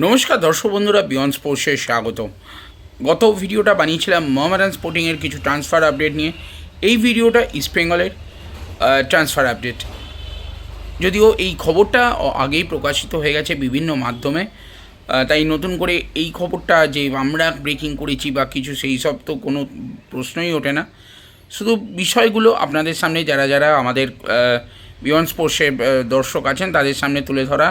নমস্কার দর্শক বন্ধুরা বিয়ন্ড স্পোর্টসে স্বাগত গত ভিডিওটা বানিয়েছিলাম মোহামেডান স্পোর্টিংয়ের কিছু ট্রান্সফার আপডেট নিয়ে। এই ভিডিওটা ইস্ট বেঙ্গলের ট্রান্সফার আপডেট যদিও এই খবরটা আগেই প্রকাশিত হয়ে গেছে বিভিন্ন মাধ্যমে তাই নতুন করে এই খবরটা যে আমরা ব্রেকিং করেছি বা কিছু সেই সব তো কোনো প্রশ্নই ওঠে না। শুধু বিষয়গুলো আপনাদের সামনে, যারা যারা আমাদের বিয়ন্ড স্পোর্টসের দর্শক আছেন, তাদের সামনে তুলে ধরা।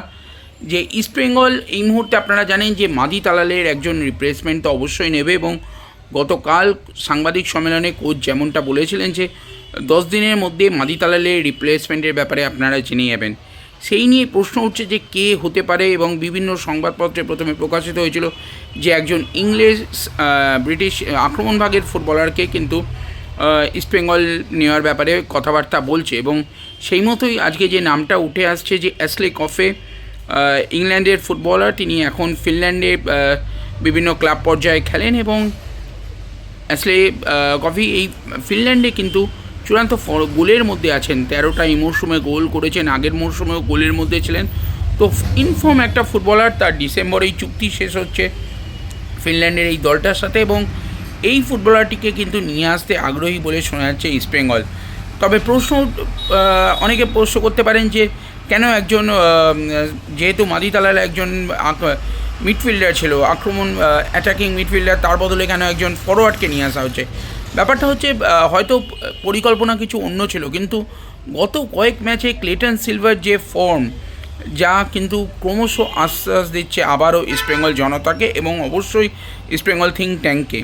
যে ইস্টবেঙ্গল এই মুহূর্তে আপনারা জানেন যে মাদি তালালের একজন রিপ্লেসমেন্ট তো অবশ্যই নেবে এবং গতকাল সাংবাদিক সম্মেলনে কোচ যেমনটা বলেছিলেন যে দশ দিনের মধ্যে মাদি তালালের রিপ্লেসমেন্টের ব্যাপারে আপনারা জেনে যাবেন। সেই নিয়ে প্রশ্ন উঠছে যে কে হতে পারে এবং বিভিন্ন সংবাদপত্রে প্রথমে প্রকাশিত হয়েছিল যে একজন ইংলিশ ব্রিটিশ আক্রমণভাগের ফুটবলারকে কিন্তু ইস্টবেঙ্গল নেওয়ার ব্যাপারে কথাবার্তা বলছে এবং সেই মতোই আজকে যে নামটা উঠে আসছে যে অ্যাসলে কফে ইংল্যান্ডের ফুটবলার, তিনি এখন ফিনল্যান্ডে বিভিন্ন ক্লাব পর্যায়ে খেলেন এবং আসলে কফি এই ফিনল্যান্ডে কিন্তু চূড়ান্ত গোলের মধ্যে আছেন। তেরোটা এই মরশুমে গোল করেছেন, আগের মরশুমেও গোলের মধ্যে ছিলেন। তো ইনফর্ম একটা ফুটবলার, তার ডিসেম্বরেই চুক্তি শেষ হচ্ছে ফিনল্যান্ডের এই দলটার সাথে এবং এই ফুটবলারটিকে কিন্তু নিয়ে আসতে আগ্রহী বলে শোনা যাচ্ছে ইস্টবেঙ্গল তবে প্রশ্ন অনেকে প্রশ্ন করতে পারেন যে কেন একজন যেহেতু মাদিতালাল একজন মিডফিল্ডার ছিল, আক্রমণ অ্যাটাকিং মিডফিল্ডার তার বদলে কেন একজন ফরওয়ার্ডকে নিয়ে আসা হচ্ছে? ব্যাপারটা হচ্ছে হয়তো পরিকল্পনা কিছু অন্য ছিল, কিন্তু গত কয়েক ম্যাচে ক্লেটন সিলভার যে ফর্ম যা কিন্তু ক্রমশ আশ্বাস দিচ্ছে আবারও ইস্টবেঙ্গল জনতাকে এবং অবশ্যই ইস্টবেঙ্গল থিঙ্ক ট্যাঙ্ককে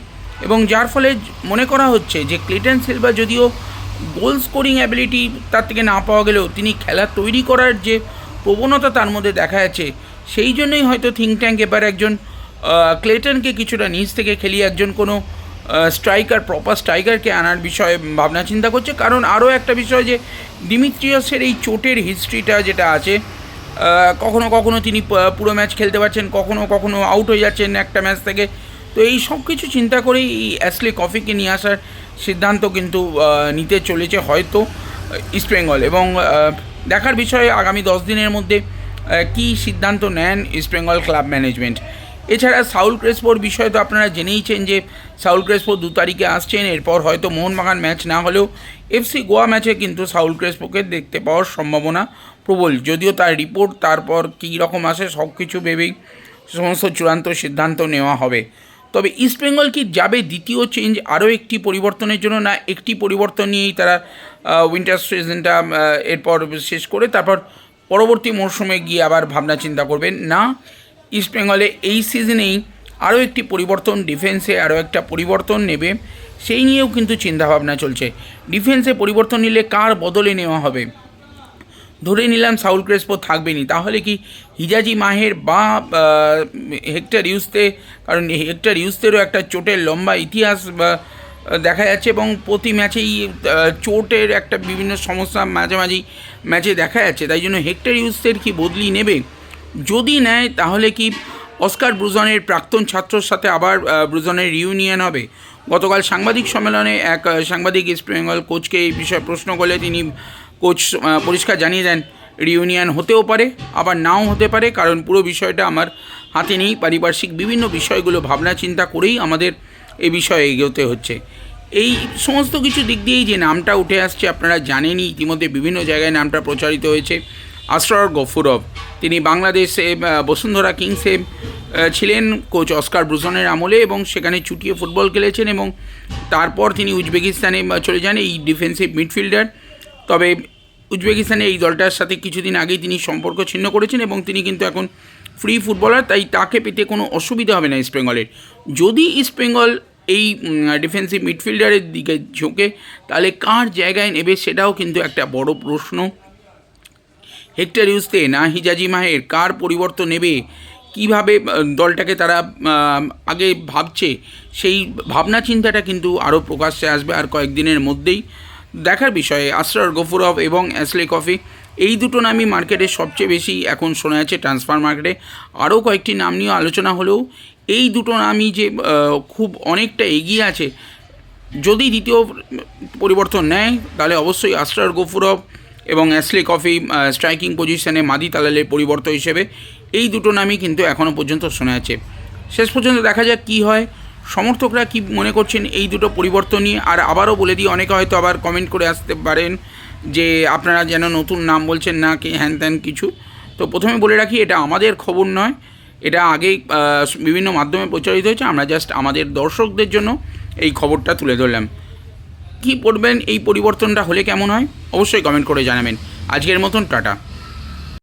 এবং যার ফলে মনে করা হচ্ছে যে ক্লিটন সিলভা যদিও গোল স্কোরিং অ্যাবিলিটি তার থেকে না পাওয়া গেলেও তিনি খেলা তৈরি করার যে প্রবণতা তার মধ্যে দেখা যাচ্ছে, সেই জন্যই হয়তো থিঙ্ক ট্যাঙ্ক এবার একজন ক্লেটনকে কিছুটা নিচ থেকে খেলিয়ে একজন কোনো স্ট্রাইকার প্রপার স্ট্রাইকারকে আনার বিষয়ে ভাবনা চিন্তা করছে। কারণ আরও একটা বিষয় যে ডিমিত্রিয়াসের এই চোটের হিস্ট্রিটা যেটা আছে কখনো কখনো তিনি পুরো ম্যাচ খেলতে পারছেন, কখনো কখনো আউট হয়ে যাচ্ছেন একটা ম্যাচ থেকে। তো এই সব কিছু চিন্তা করেই এই অ্যাসলে কফিকে নিয়ে আসার সিদ্ধান্ত কিন্তু নিতে চলেছে হয়তো ইস্টবেঙ্গল এবং দেখার বিষয়ে আগামী দশ দিনের মধ্যে কী সিদ্ধান্ত নেন ইস্টবেঙ্গল ক্লাব ম্যানেজমেন্ট? এছাড়া সাউল ক্রেসপোর বিষয়ে তো আপনারা জেনেইছেন যে, সাউল ক্রেসপো দু তারিখে আসছেন, এরপর হয়তো মোহনবাগান ম্যাচ না হলেও এফসি গোয়া ম্যাচে কিন্তু সাউল ক্রেসপোকে দেখতে পাওয়ার সম্ভাবনা প্রবল। যদিও তার রিপোর্ট, তারপর কী রকম আসে সব কিছু ভেবেই সমস্ত চূড়ান্ত সিদ্ধান্ত নেওয়া হবে। তবে ইস্টবেঙ্গল কি যাবে দ্বিতীয় চেঞ্জ আরও একটি পরিবর্তনের জন্য? না, একটি পরিবর্তন নিয়েই তারা উইন্টার সিজনটা এরপর শেষ করে তারপর পরবর্তী মরশুমে গিয়ে আবার ভাবনা চিন্তা করবেন। না ইস্টবেঙ্গলে এই সিজনেই আরও একটি পরিবর্তন ডিফেন্সে আরও একটা পরিবর্তন নেবে, সেই নিয়েও কিন্তু চিন্তাভাবনা চলছে। ডিফেন্সে পরিবর্তন নিলে কার বদলে নেওয়া হবে? ধরে নিলাম সাউল ক্রেসপো থাকবেনি তাহলে কি হিজাজি মাহের বা হেক্টর ইউসতে, কারণ হেক্টর ইউসতেরও একটা চোটের লম্বা ইতিহাস দেখা যাচ্ছে এবং প্রতি ম্যাচেই চোটের একটা বিভিন্ন সমস্যা মাঝে মাঝেই ম্যাচে দেখা যাচ্ছে। তাই জন্য হেক্টর ইউসের কি বদলি নেবে? যদি নেয়, তাহলে কি অস্কার ব্রুজনের প্রাক্তন ছাত্রর সাথে আবার ব্রুজনের রিউনিয়ন হবে? গতকাল সাংবাদিক সম্মেলনে এক সাংবাদিক ইস্ট বেঙ্গল কোচকে এই বিষয়ে প্রশ্ন করলে তিনি কোচ পরিষ্কার জানিয়ে দেন রিউনিয়ন হতেও পারে, আবার নাও হতে পারে, কারণ পুরো বিষয়টা আমার হাতে নেই। পারিপার্শ্বিক বিভিন্ন বিষয়গুলো ভাবনা চিন্তা করেই আমাদের এ বিষয়ে এগোতে হচ্ছে। এই সমস্ত কিছু দিক দিয়েই যে নামটা উঠে আসছে, আপনারা জানেনই, ইতিমধ্যে বিভিন্ন জায়গায় নামটা প্রচারিত হয়েছে। আসরার গফুরভ তিনি বাংলাদেশে বসুন্ধরা কিংসে ছিলেন কোচ অস্কার ব্রুজনের আমলে এবং সেখানে চুটিয়ে ফুটবল খেলেছেন এবং তারপর তিনি উজবেকিস্তানে চলে যান এই ডিফেন্সিভ মিডফিল্ডার তবে উজবেকিস্তানে এই দলটার সাথে কিছুদিন আগেই তিনি সম্পর্ক ছিন্ন করেছেন এবং তিনি কিন্তু এখন ফ্রি ফুটবলার তাই তাকে পেতে কোনো অসুবিধা হবে না ইস্টবেঙ্গলের যদি ইস্টবেঙ্গল এই ডিফেন্সিভ মিডফিল্ডারের দিকে ঝোঁকে, তাহলে কার জায়গায় নেবে সেটাও কিন্তু একটা বড় প্রশ্ন। হেক্টর ইউজতে না হিজাজি মাহের কার পরিবর্তন নেবে? কীভাবে দলটাকে তারা আগে ভাবছে? সেই ভাবনা চিন্তাটা কিন্তু আরও প্রকাশ্যে আসবে আর কয়েকদিনের মধ্যেই। দেখার বিষয়ে আসরার গফুরভ এবং অ্যাসলে কফি, এই দুটো নামই মার্কেটে সবচেয়ে বেশি এখন শোনা যাচ্ছে ট্রান্সফার মার্কেটে। আরও কয়েকটি নাম নিয়েও আলোচনা হলেও এই দুটো নামই যে খুব অনেকটা এগিয়ে আছে, যদি দ্বিতীয় পরিবর্তন নেয়, তাহলে অবশ্যই আস্টার গফুরভ এবং অ্যাসলে কফি স্ট্রাইকিং পজিশনে মাদি তালালের পরিবর্তন হিসেবে এই দুটো নামই কিন্তু এখনও পর্যন্ত শোনা যাচ্ছে। শেষ পর্যন্ত দেখা যাক কী হয়। সমর্থকরা কি মনে করছেন এই দুটো পরিবর্তন নিয়ে? আর আবারও বলে দিই, অনেকে হয়তো আবার কমেন্ট করে আসতে পারেন যে আপনারা যেন নতুন নাম বলছেন না, কি হ্যান ত্যান কিছু। তো প্রথমে বলে রাখি, এটা আমাদের খবর নয়। এটা আগেই বিভিন্ন মাধ্যমে প্রচারিত হয়েছে। আমরা জাস্ট আমাদের দর্শকদের জন্য এই খবরটা তুলে ধরলাম। কী পড়বেন এই পরিবর্তনটা হলে কেমন হয়? অবশ্যই কমেন্ট করে জানাবেন। আজকের মতন, টাটা।